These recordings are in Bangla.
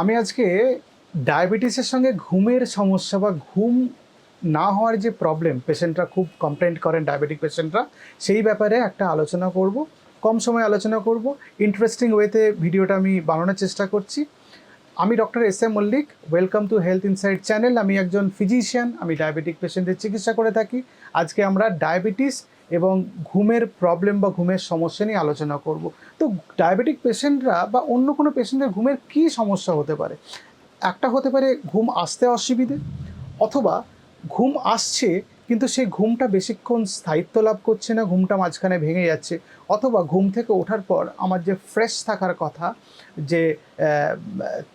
আমি আজকে ডায়াবেটিসের সঙ্গে ঘুমের সমস্যা বা ঘুম না হওয়ার যে প্রবলেম পেশেন্টরা খুব কমপ্লেন্ট করেন ডায়াবেটিক পেশেন্টরা সেই ব্যাপারে একটা আলোচনা করব। কম সময় আলোচনা করব। ইন্টারেস্টিং ওয়েতে ভিডিওটা আমি বানানোর চেষ্টা করছি। আমি doctor S M Mallick welcome to health inside channel আমি একজন ফিজিশিয়ান আমি ডায়াবেটিক পেশেন্টের চিকিৎসা করে থাকি। আজকে আমরা ডায়াবেটিস এবং ঘুমের প্রবলেম বা ঘুমের সমস্যা নিয়ে আলোচনা করব। তো ডায়াবেটিক পেশেন্টরা বা অন্য কোনো পেশেন্টের ঘুমের কী সমস্যা হতে পারে? একটা হতে পারে ঘুম আসতে অসুবিধে, অথবা ঘুম আসছে কিন্তু সেই ঘুমটা বেশিক্ষণ স্থায়িত্ব লাভ করছে না, ঘুমটা মাঝখানে ভেঙে যাচ্ছে। অথবা ঘুম থেকে ওঠার পর আমার যে ফ্রেশ থাকার কথা, যে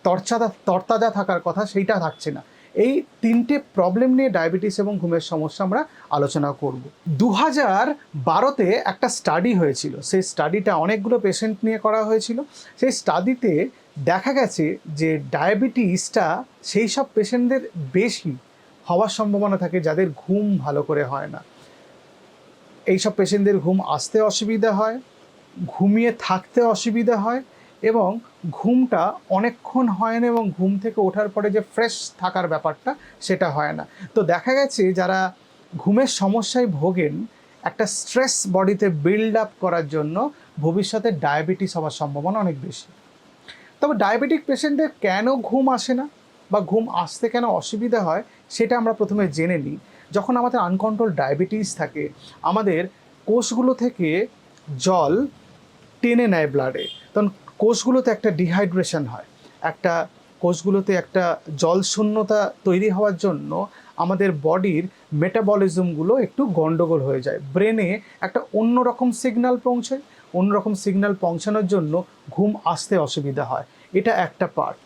তরচাদা, তরতাজা থাকার কথা, সেইটা থাকছে না। এই তিনটে প্রবলেম নিয়ে ডায়াবেটিস এবং ঘুমের সমস্যা আমরা আলোচনা করব। দু হাজার বারোতে একটা স্টাডি হয়েছিল। সেই স্টাডিটা অনেকগুলো পেশেন্ট নিয়ে করা হয়েছিল। সেই স্টাডিতে দেখা গেছে যে ডায়াবেটিসটা সেই সব পেশেন্টদের বেশি। হওয়ার সম্ভাবনা থাকে যাদের ঘুম ভালো করে হয় না। এইসব পেশেন্টদের ঘুম আসতে অসুবিধা হয়, ঘুমিয়ে থাকতে অসুবিধা হয় এবং ঘুমটা অনেকক্ষণ হয় না এবং ঘুম থেকে ওঠার পরে যে ফ্রেশ থাকার ব্যাপারটা সেটা হয় না। তো দেখা গেছে যারা ঘুমের সমস্যায় ভোগেন, একটা স্ট্রেস বডিতে বিল্ড আপ করার জন্য ভবিষ্যতে ডায়াবেটিস হওয়ার সম্ভাবনা অনেক বেশি। তবে ডায়াবেটিক পেশেন্টদের কেন ঘুম আসে না? বা ঘুম আসতে কেন অসুবিধা হয়, সেটা আমরা প্রথমে জেনে নিই। যখন আমাদের আনকন্ট্রোল ডায়াবেটিস থাকে, আমাদের কোষগুলো থেকে জল টেনে নেয় ব্লাডে তখন কোষগুলোতে একটা ডিহাইড্রেশন হয়। একটা কোষগুলোতে একটা জল শূন্যতা তৈরি হওয়ার জন্য আমাদের বডির মেটাবলিজমগুলো একটু গণ্ডগোল হয়ে যায়। ব্রেনে একটা অন্যরকম সিগন্যাল পৌঁছায়, অন্যরকম সিগন্যাল পৌঁছানোর জন্য ঘুম আসতে অসুবিধা হয়। এটা একটা পার্ট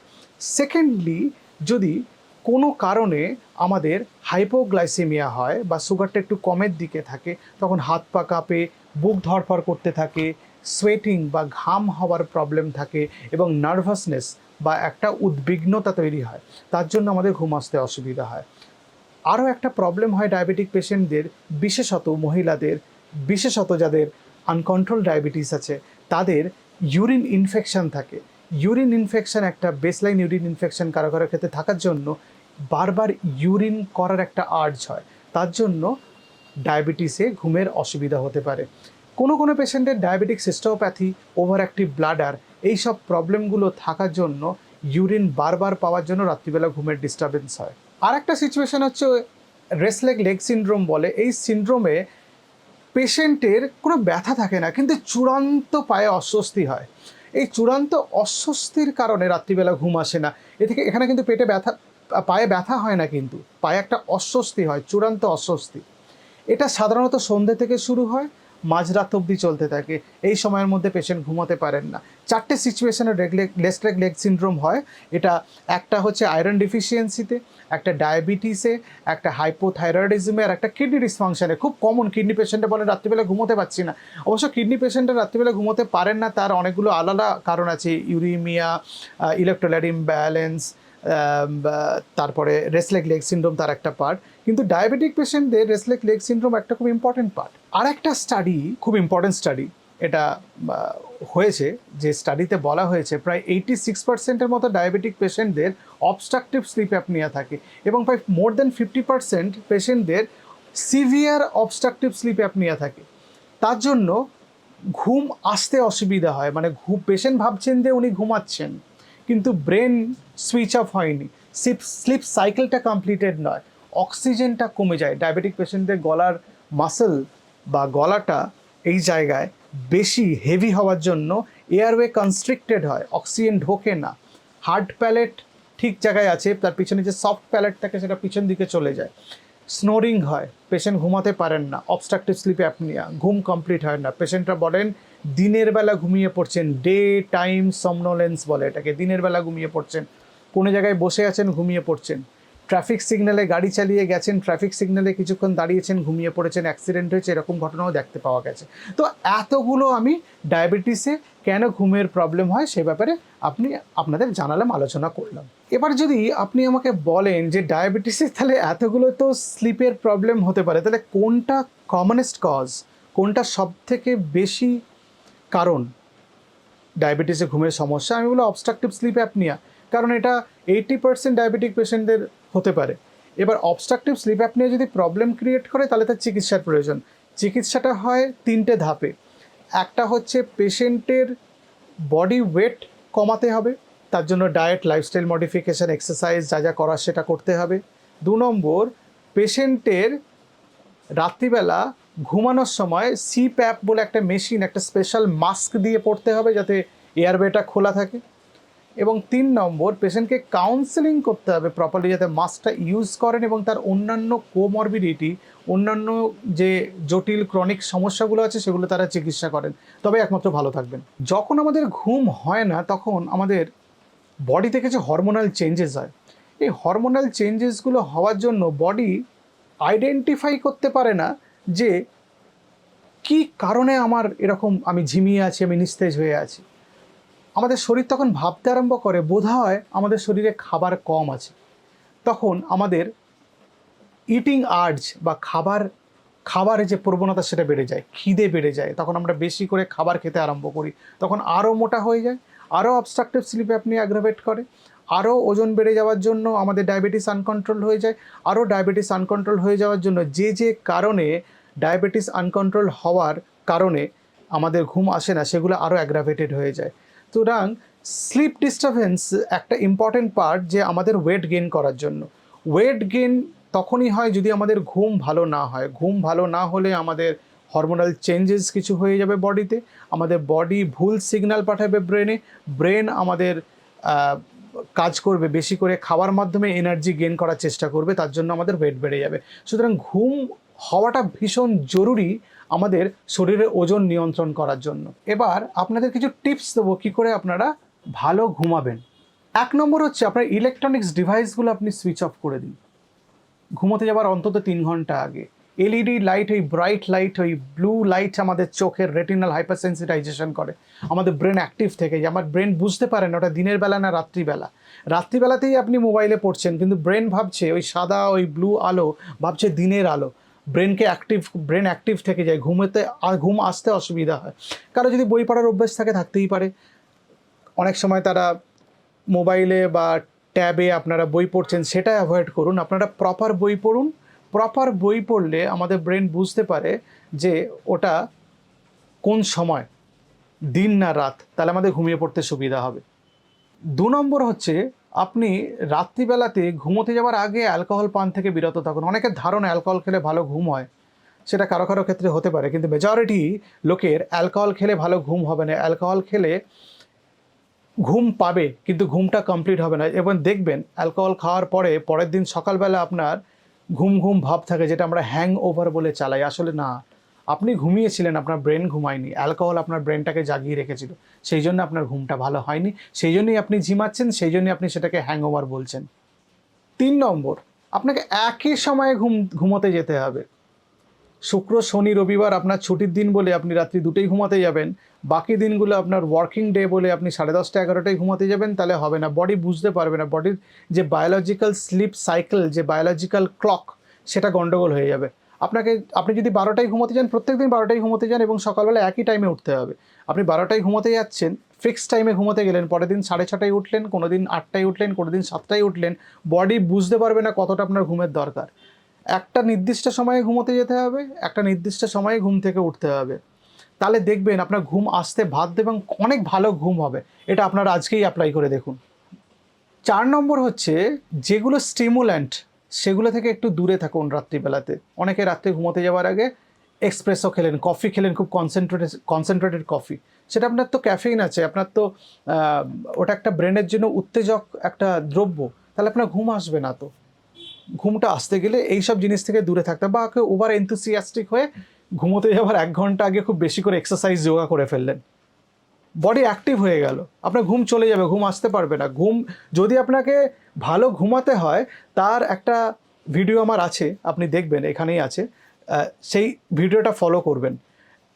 সেকেন্ডলি যদি কোনো কারণে আমাদের হাইপোগ্লাইসেমিয়া হয় বা সুগারটা একটু কমের দিকে থাকে, তখন হাত পা কাঁপে, বুক ধরফর করতে থাকে সোয়েটিং বা ঘাম হওয়ার প্রবলেম থাকে এবং নার্ভাসনেস বা একটা উদ্বিগ্নতা তৈরি হয়, তার জন্য আমাদের ঘুম আসতে অসুবিধা হয়। আরও একটা প্রবলেম হয় ডায়াবেটিক পেশেন্টদের বিশেষত মহিলাদের, বিশেষত যাদের আনকন্ট্রোল ডায়াবেটিস আছে, তাদের ইউরিন ইনফেকশন থাকে। ইউরিন ইনফেকশন একটা বেসলাইন ইউরিন ইনফেকশন কারও কারও ক্ষেত্রে থাকার জন্য বারবার ইউরিন করার একটা আর্জ হয়। তার জন্য ডায়াবেটিসে ঘুমের অসুবিধা হতে পারে। কোনো কোনো পেশেন্টের diabetic cystopathy over active bladder এইসব প্রবলেমগুলো থাকার জন্য ইউরিন বারবার পাওয়ার জন্য রাত্রিবেলা ঘুমের ডিস্টারবেন্স হয়। আর একটা সিচুয়েশন হচ্ছে রেসলেক লেগ সিনড্রোম বলে। এই সিনড্রোমে পেশেন্টের কোনো ব্যথা থাকে না, কিন্তু চূড়ান্ত পায়ে অস্বস্তি হয়। এই চূড়ান্ত অস্বস্তির কারণে রাত্রিবেলা ঘুম আসে না। এ থেকে এখানে কিন্তু পেটে ব্যথা, পায়ে ব্যথা হয় না কিন্তু। পায়ে একটা অস্বস্তি হয়, চূড়ান্ত অস্বস্তি। এটা সাধারণত সন্ধ্যে থেকে শুরু হয় মাঝরাত অবধি চলতে থাকে। এই সময়ের মধ্যে পেশেন্ট ঘুমাতে পারেন না। চারটে সিচুয়েশনে লেস্ট্রেক লেগ সিনড্রোম হয়। এটা একটা হচ্ছে আয়রন ডিফিসিয়েন্সিতে একটা ডায়াবেটিসে একটা হাইপোথাইরয়েডিজমে আর একটা কিডনি ডিসফাংশনে খুব কমন কিডনি পেশেন্টে বলে, রাত্রিবেলা ঘুমোতে পারছি না। অবশ্য কিডনি পেশেন্টরা রাত্রিবেলা ঘুমোতে পারেন না। তার অনেকগুলো আলাদা কারণ আছে ইউরিমিয়া ইলেকট্রোলাইট ইমব্যালেন্স তারপরে রেসলেক লেগ সিনড্রোম তার একটা পার্ট কিন্তু ডায়াবেটিক পেশেন্টদের রেসলেক লেগ সিনড্রোম একটা খুব ইম্পর্টেন্ট পার্ট আর একটা স্টাডি খুব ইম্পর্টেন্ট স্টাডি এটা হয়েছে, যে স্টাডিতে বলা হয়েছে, প্রায় এইটি সিক্স পার্সেন্টের মতো ডায়াবেটিক পেশেন্টদের অবস্ট্রাকটিভ স্লিপ অ্যাপনিয়া থাকে এবং প্রায় মোর দেন ফিফটি পার্সেন্ট পেশেন্টদের সিভিয়ার অবস্ট্রাকটিভ স্লিপ অ্যাপনিয়া থাকে। তার জন্য ঘুম আসতে অসুবিধা হয়। মানে ঘুম পেশেন্ট ভাবছেন যে উনি ঘুমাচ্ছেন। কিন্তু ব্রেন সুইচ অফ হয়নি। স্লিপ স্লিপ সাইকেলটা কমপ্লিটেড নয়। অক্সিজেনটা কমে যায়। ডায়াবেটিক পেশেন্টদের গলার মাসেল বা গলাটা এই জায়গায় বেশি হেভি হওয়ার জন্য এয়ারওয়ে কনস্ট্রিক্টেড হয়। অক্সিজেন ঢোকে না। হার্ড প্যালেট ঠিক জায়গায় আছে, তার পিছনে যে সফট প্যালেট থাকে সেটা পিছন দিকে চলে যায়। স্নোরিং হয়। পেশেন্ট ঘুমাতে পারেন না। Obstructive sleep apnoea. ঘুম কমপ্লিট হয় না। পেশেন্টরা বলেন দিনের বেলা ঘুমিয়ে পড়ছেন। ডে টাইম সমনোলেন্স বলে এটাকে। দিনের বেলা ঘুমিয়ে পড়ছেন। কোনো জায়গায় বসে আছেন, ঘুমিয়ে পড়ছেন। ট্রাফিক সিগন্যালে গাড়ি চালিয়ে গেছেন, ট্রাফিক সিগন্যালে কিছুক্ষণ দাঁড়িয়েছেন, ঘুমিয়ে পড়েছেন অ্যাক্সিডেন্ট হয়েছে, এরকম ঘটনাও দেখতে পাওয়া গেছে। তো এতগুলো আমি ডায়াবেটিসে কেন ঘুমের প্রবলেম হয় সে ব্যাপারে আপনি আপনাদের জানালাম, আলোচনা করলাম। এবার যদি আপনি আমাকে বলেন যে ডায়াবেটিসে তাহলে এতগুলো তো স্লিপের প্রবলেম হতে পারে, তাহলে কোনটা কমনেস্ট কজ কোনটা সব থেকে বেশি কারণ? ডায়াবেটিসে ঘুমের সমস্যা? আমি বলি অবস্ট্রাকটিভ স্লিপ অ্যাপনিয়া কারণ এটা এইটি পার্সেন্ট ডায়াবেটিক পেশেন্টদের হতে পারে। এবার অবস্ট্রাকটিভ স্লিপ অ্যাপনিয়া যদি প্রবলেম ক্রিয়েট করে, তাহলে তার চিকিৎসার প্রয়োজন। চিকিৎসাটা হয় তিনটে ধাপে। একটা হচ্ছে পেশেন্টের বডি ওয়েট কমাতে হবে। তার জন্য ডায়েট লাইফস্টাইল মডিফিকেশান এক্সারসাইজ যা যা করার সেটা করতে হবে। দু নম্বর পেশেন্টের রাত্রিবেলা ঘুমানোর সময় সি প্যাপ বলে একটা মেশিন একটা স্পেশাল মাস্ক দিয়ে পড়তে হবে যাতে এয়ারওয়েটা খোলা থাকে। এবং তিন নম্বর পেশেন্টকে কাউন্সেলিং করতে হবে প্রপারলি যাতে মাস্কটা ইউজ করেন এবং তার অন্যান্য কোমরবিডিটি অন্যান্য যে জটিল ক্রনিক সমস্যাগুলো আছে সেগুলো তারা চিকিৎসা করেন। তবে একমাত্র ভালো থাকবেন। যখন আমাদের ঘুম হয় না, তখন আমাদের বডিতে কিছু হরমোনাল চেঞ্জেস হয়। এই হরমোনাল চেঞ্জেসগুলো হওয়ার জন্য বডি আইডেন্টিফাই করতে পারে না যে কি কারণে আমার এরকম আমি ঝিমিয়ে আছি, আমি নিস্তেজ হয়ে আছি? আমাদের শরীর তখন ভাবতে আরম্ভ করে, বোধ হয় আমাদের শরীরে খাবার কম আছে। তখন আমাদের ইটিং আর্জ বা খাবার খাবারের যে প্রবণতা সেটা বেড়ে যায়, খিদে বেড়ে যায়। তখন আমরা বেশি করে খাবার খেতে আরম্ভ করি। তখন আরও মোটা হয়ে যায় আরও অবস্ট্রাকটিভ স্লিপ আপনি অ্যাগ্রাভেট করে আরও ওজন বেড়ে যাওয়ার জন্য আমাদের ডায়াবেটিস আনকন্ট্রোল হয়ে যায় আরও ডায়াবেটিস আনকন্ট্রোল হয়ে যাওয়ার জন্য যে যে কারণে ডায়াবেটিস আনকন্ট্রোল হওয়ার কারণে আমাদের ঘুম আসে না, সেগুলো আরও অ্যাগ্রাভেটেড হয়ে যায়। সুতরাং স্লিপ ডিস্টারবেন্স একটা ইম্পর্টেন্ট পার্ট যে আমাদের ওয়েট গেইন করার জন্য। ওয়েট গেইন তখনই হয় যদি আমাদের ঘুম ভালো না হয়। ঘুম ভালো না হলে আমাদের হরমোনাল চেঞ্জেস কিছু হয়ে যাবে বডিতে, আমাদের বডি ভুল সিগন্যাল পাঠাবে ব্রেনে ব্রেন আমাদের কাজ করবে বেশি করে খাওয়ার মাধ্যমে এনার্জি গেইন করার চেষ্টা করবে, তার জন্য আমাদের ওয়েট বেড়ে যাবে। সুতরাং ঘুম হওয়াটা ভীষণ জরুরি আমাদের শরীরের ওজন নিয়ন্ত্রণ করার জন্য। এবার আপনাদের কিছু টিপস দেবো কী করে আপনারা ভালো ঘুমাবেন। এক নম্বর হচ্ছে আপনার ইলেকট্রনিক্স ডিভাইসগুলো আপনি সুইচ অফ করে দিন। ঘুমোতে যাওয়ার অন্তত তিন ঘণ্টা আগে। এলইডি লাইট ওই ব্রাইট লাইট ওই ব্লু লাইট আমাদের চোখের রেটিনাল হাইপারসেন্সিটাইজেশন করে। আমাদের ব্রেন অ্যাক্টিভ থেকে যে আমার ব্রেন বুঝতে পারে না, ওটা দিনের বেলা না রাত্রিবেলা। রাত্রিবেলাতেই আপনি মোবাইলে পড়ছেন, কিন্তু ব্রেন ভাবছে ওই সাদা, ওই ব্লু আলো, ভাবছে দিনের আলো। ব্রেনকে অ্যাক্টিভ ব্রেন অ্যাক্টিভ থেকে যায়, ঘুমেতে ঘুম আসতে অসুবিধা হয়। কারও যদি বই পড়ার অভ্যেস থাকে, থাকতেই পারে। অনেক সময় তারা মোবাইলে বা ট্যাবে আপনারা বই পড়ছেন, সেটা অ্যাভয়েড করুন। আপনারা প্রপার বই পড়ুন। প্রপার বই পড়লে আমাদের ব্রেন বুঝতে পারে যে ওটা কোন সময়, দিন না রাত, তাহলে আমাদের ঘুমিয়ে পড়তে সুবিধা হবে। দু নম্বর হচ্ছে আপনি রাত্রিবেলাতে ঘুমোতে যাওয়ার আগে অ্যালকোহল পান থেকে বিরত থাকুন। অনেকের ধারণা অ্যালকোহল খেলে ভালো ঘুম হয়। সেটা কারও কারও ক্ষেত্রে হতে পারে, কিন্তু মেজরিটি লোকের অ্যালকোহল খেলে ভালো ঘুম হবে না। অ্যালকোহল খেলে ঘুম পাবে, কিন্তু ঘুমটা কমপ্লিট হবে না। এবং দেখবেন অ্যালকোহল খাওয়ার পরে পরের দিন সকালবেলা আপনার ঘুম ঘুম ভাব থাকে, যেটা আমরা হ্যাং ওভার বলে চালাই। আসলে না। আপনি ঘুমিয়েছিলেন, আপনার ব্রেন ঘুমায়নি অ্যালকোহল আপনার ব্রেনটাকে জাগিয়ে রেখেছিল, সেই জন্য আপনার ঘুমটা ভালো হয়নি, সেই জন্যই আপনি ঝিমাচ্ছেন, সেই জন্যই আপনি সেটাকে হ্যাং ওভার বলছেন। তিন নম্বর, আপনাকে একই সময়ে ঘুম, ঘুমোতে যেতে হবে। শুক্র, শনি, রবিবার আপনার ছুটির দিন বলে আপনি রাত্রি দুটোই ঘুমাতে যাবেন, বাকি দিনগুলো আপনার ওয়ার্কিং ডে বলে আপনি সাড়ে দশটা, এগারোটায় ঘুমাতে যাবেন, তাহলে হবে না। বডি বুঝতে পারবে না বডির যে বায়োলজিক্যাল স্লিপ সাইকেল যে বায়োলজিক্যাল ক্লক সেটা গন্ডগোল হয়ে যাবে। আপনাকে, আপনি যদি বারোটায় ঘুমোতে যান প্রত্যেক দিন বারোটায় ঘুমোতে যান এবং সকালবেলা একই টাইমে উঠতে হবে। আপনি বারোটায় ঘুমোতে যাচ্ছেন ফিক্সড টাইমে ঘুমোতে গেলেন, পরের দিন সাড়ে ছটায় উঠলেন, কোনো দিন আটটায় উঠলেন, কোনো দিন সাতটায় উঠলেন বডি বুঝতে পারবে না কতটা আপনার ঘুমের দরকার। একটা নির্দিষ্ট সময়ে ঘুমোতে যেতে হবে, একটা নির্দিষ্ট সময়ে ঘুম থেকে উঠতে হবে। তাহলে দেখবেন আপনার ঘুম আসতে বাধ্য এবং অনেক ভালো ঘুম হবে। এটা আপনার আজকেই অ্যাপ্লাই করে দেখুন। চার নম্বর হচ্ছে যেগুলো স্টিমুল্যান্ট সেগুলো থেকে একটু দূরে থাকুন রাত্রিবেলাতে। অনেকে রাত্রে ঘুমোতে যাওয়ার আগে এক্সপ্রেসও খেলেন, কফি খেলেন, খুব কনসেন্ট্রেটেড কনসেন্ট্রেটেড কফি। সেটা আপনার তো ক্যাফেইন আছে, আপনার তো ওটা একটা ব্রেনের জন্য উত্তেজক একটা দ্রব্য, তাহলে আপনার ঘুম আসবে না তো। ঘুমটা আসতে গেলে এই সব জিনিস থেকে দূরে থাকতে বা ওভার এনথুসিয়াস্টিক হয়ে ঘুমোতে যাওয়ার এক ঘণ্টা আগে খুব বেশি করে এক্সারসাইজ যোগা করে ফেললেন। বডি অ্যাক্টিভ হয়ে গেল। আপনার ঘুম চলে যাবে, ঘুম আসতে পারবে না। ঘুম, যদি আপনাকে ভালো ঘুমাতে হয়, তার একটা ভিডিও আমার আছে, আপনি দেখবেন, এখানেই আছে। সেই ভিডিওটা ফলো করবেন।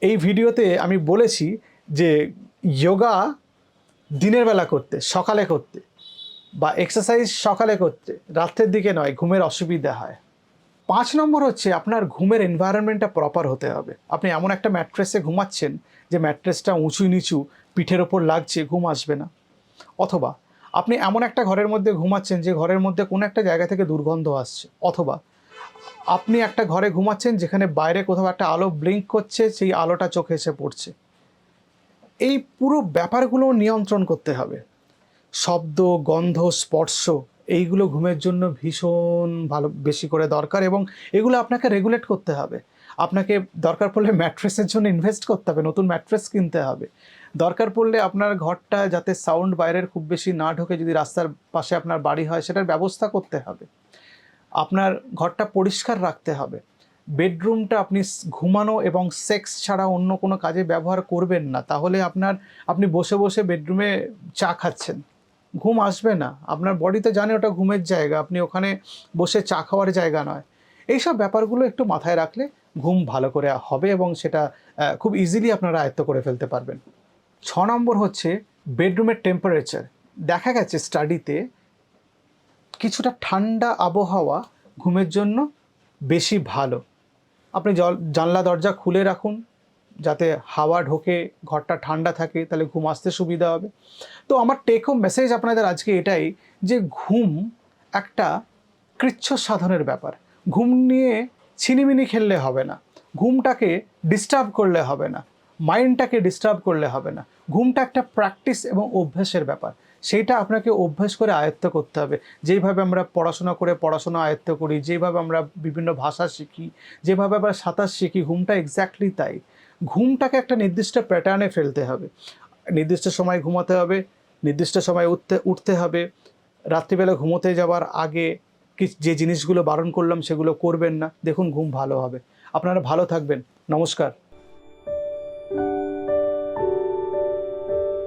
এই ভিডিওতে আমি বলেছি যে যোগা দিনের বেলা করতে, সকালে করতে বা এক্সারসাইজ সকালে করতে, রাত্রের দিকে নয়, ঘুমের অসুবিধা হয়। পাঁচ নম্বর হচ্ছে, আপনার ঘুমের এনভায়রনমেন্টটা প্রপার হতে হবে। আপনি এমন একটা ম্যাট্রেসে ঘুমাচ্ছেন যে ম্যাট্রেসটা উঁচু নিচু পিঠের ওপর লাগছে, ঘুম আসবে না। অথবা আপনি এমন একটা ঘরের মধ্যে ঘুমাচ্ছেন যে ঘরের মধ্যে কোনো একটা জায়গা থেকে দুর্গন্ধ আসছে। অথবা আপনি একটা ঘরে ঘুমাচ্ছেন যেখানে বাইরে কোথাও একটা আলো ব্লিঙ্ক করছে, সেই আলোটা চোখে এসে পড়ছে। এই পুরো ব্যাপারগুলো নিয়ন্ত্রণ করতে হবে। শব্দ, গন্ধ, স্পর্শ, এইগুলো ঘুমের জন্য ভীষণ ভালো, বেশি করে দরকার এবং এগুলো আপনাকে রেগুলেট করতে হবে। আপনাকে দরকার পড়লে ম্যাট্রেসের জন্য ইনভেস্ট করতে হবে, নতুন ম্যাট্রেস কিনতে হবে। দরকার পড়লে আপনার ঘরটা যাতে সাউন্ড বাইরের খুব বেশি না ঢোকে, যদি রাস্তার পাশে আপনার বাড়ি হয়, সেটার ব্যবস্থা করতে হবে। আপনার ঘরটা পরিষ্কার রাখতে হবে। বেডরুমটা আপনি ঘুমানো এবং সেক্স ছাড়া অন্য কোনো কাজে ব্যবহার করবেন না। তাহলে আপনার, আপনি বসে বসে বেডরুমে চা খাচ্ছেন। ঘুম আসবে না। আপনার বডি তো জানে ওটা ঘুমের জায়গা। আপনি ওখানে বসে চা খাওয়ার জায়গা নয়। এইসব ব্যাপারগুলো একটু মাথায় রাখলে ঘুম ভালো করে হবে এবং সেটা খুব ইজিলি আপনারা আয়ত্ত করে ফেলতে পারবেন। ছ নম্বর হচ্ছে বেডরুমের টেম্পারেচার দেখা গেছে স্টাডিতে কিছুটা ঠান্ডা আবহাওয়া ঘুমের জন্য বেশি ভালো। আপনি জল, জানলা, দরজা খুলে রাখুন, যাতে হাওয়া ঢোকে, ঘরটা ঠান্ডা থাকে, তাহলে ঘুম আসতে সুবিধা হবে। তো আমার টেক হোম মেসেজ আপনাদের আজকে এটাই যে ঘুম একটা কৃচ্ছ সাধনের ব্যাপার। ঘুম নিয়ে ছিনিমিনি খেললে হবে না। ঘুমটাকে ডিস্টার্ব করলে হবে না। মাইন্ডটাকে ডিস্টার্ব করলে হবে না। ঘুমটা একটা প্র্যাকটিস এবং অভ্যাসের ব্যাপার। সেইটা আপনাকে অভ্যাস করে আয়ত্ত করতে হবে। যেইভাবে আমরা পড়াশোনা করে পড়াশোনা আয়ত্ত করি, যেভাবে আমরা বিভিন্ন ভাষা শিখি, যেভাবে আমরা সাঁতার শিখি, ঘুমটা এক্স্যাক্টলি তাই। ঘুমটাকে একটা নির্দিষ্ট প্যাটার্নে ফেলতে হবে। নির্দিষ্ট সময় ঘুমাতে হবে, নির্দিষ্ট সময় উঠতে উঠতে হবে। রাত্রিবেলা ঘুমোতে যাওয়ার আগে কি, যে জিনিসগুলো বারণ করলাম সেগুলো করবেন না। দেখুন, ঘুম ভালো হবে। আপনারা ভালো থাকবেন। নমস্কার।